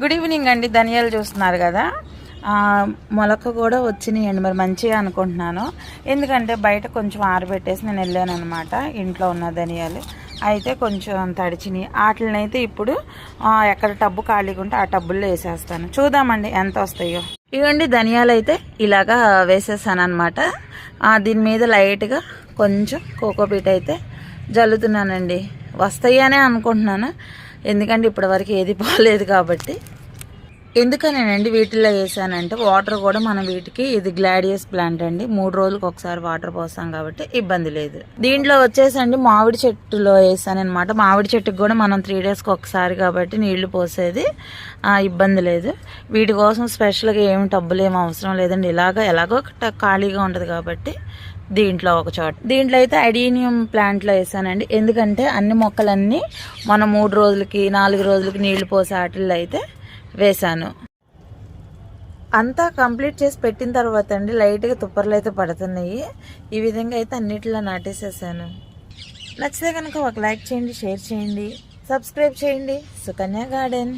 Good evening అండి. ధనియాలు చూస్తున్నారు కదా? మొలక కూడా వచ్చినాయండి. మరి మంచిగా అనుకుంటున్నాను. ఎందుకంటే బయట కొంచెం ఆరబెట్టేసి నేను వెళ్ళాను అనమాట ఇంట్లో ఉన్న ధనియాలు. అయితే కొంచెం తడిచినాయి వాటిని అయితే ఇప్పుడు ఎక్కడ టబ్బు ఖాళీగా ఉంటే ఆ టబ్బుల్లో వేసేస్తాను. చూద్దామండి ఎంత వస్తాయో. ఇవ్వండి ధనియాలు అయితే ఇలాగా వేసేసాను అనమాట దీని మీద లైట్గా కొంచెం కోకోపీట్ అయితే జల్లుతున్నానండి. వస్తాయి అనే అనుకుంటున్నాను. ఎందుకంటే ఇప్పటివరకు ఏది పోలేదు కాబట్టి. ఎందుకనేనండి వీటిల్లో వేసానంటే వాటర్ కూడా మనం వీటికి ఇది గ్లాడియస్ ప్లాంట్ అండి. మూడు రోజులకు ఒకసారి వాటర్ పోస్తాం కాబట్టి ఇబ్బంది లేదు. దీంట్లో వచ్చేసండి మామిడి చెట్టులో వేసానమాట మామిడి చెట్టుకు కూడా మనం త్రీ డేస్కి ఒకసారి కాబట్టి నీళ్ళు పోసేది ఇబ్బంది లేదు. వీటి కోసం స్పెషల్గా ఏమి డబ్బులు ఏమి అవసరం లేదండి. ఇలాగ ఎలాగో ట- ఖాళీగా ఉంటుంది కాబట్టి దీంట్లో ఒక చోట. దీంట్లో అయితే అడీనియం ప్లాంట్లో వేసానండి. ఎందుకంటే అన్ని మొక్కలన్నీ మనం మూడు రోజులకి నాలుగు రోజులకి నీళ్ళు పోసే వాటిల్లో అయితే వేసాను. అంతా కంప్లీట్ చేసి పెట్టిన తర్వాత అండి లైట్గా తుప్పర్లు అయితే పడుతున్నాయి. ఈ విధంగా అయితే అన్నిటిలో నాటేసేసాను. నచ్చితే కనుక ఒక లైక్ చేయండి షేర్ చేయండి సబ్స్క్రైబ్ చేయండి. సుకన్య గార్డెన్.